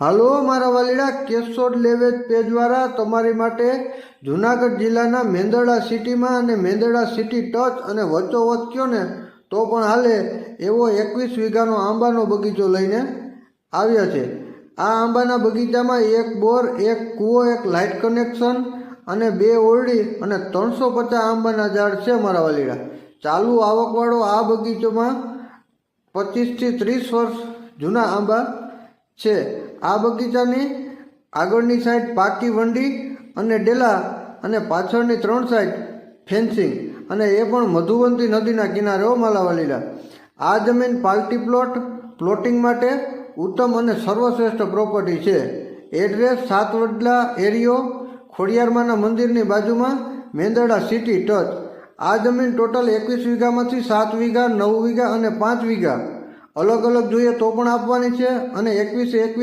હાલો, મારા વાલીડા, કેશોદ લેવેજ પેજવાળા, તમારી માટે જુનાગઢ જિલ્લાના મેંદરડા સિટીમાં અને મેંદરડા સિટી ટચ અને વચ્ચોવચ કયો ને, તો પણ હાલે એવો એકવીસ વીઘાનો આંબાનો બગીચો લઈને આવ્યા છે. આ આંબાના બગીચામાં એક બોર, એક કૂવો, એક લાઇટ કનેક્શન અને બે ઓરડી અને ત્રણસો પચાસ આંબાના ઝાડ છે, મારા વાલીડા. ચાલુ આવકવાળો આ બગીચોમાં પચીસથી ત્રીસ વર્ષ જૂના આંબા છે. આ બગીચાની આગળની સાઈડ પાકી વંડી અને ડેલા અને પાછળની ત્રણ સાઈડ ફેન્સિંગ અને એ પણ મધુવંતી નદીના કિનારે હો માલાવાલીલા આ જમીન પાર્ટી પ્લોટ પ્લોટિંગ માટે ઉત્તમ અને સર્વશ્રેષ્ઠ પ્રોપર્ટી છે. એડ્રેસ સાત વડલા એરિયો, ખોડિયારમાંના મંદિરની બાજુમાં મેંદરડા સિટી ટચ આ જમીન ટોટલ એકવીસ વીઘામાંથી સાત વીઘા, નવ વીઘા અને પાંચ વીઘા. અલગ અલગ જોઈએ તો પણ આપવાની છે અને એકવીસે એકવીસ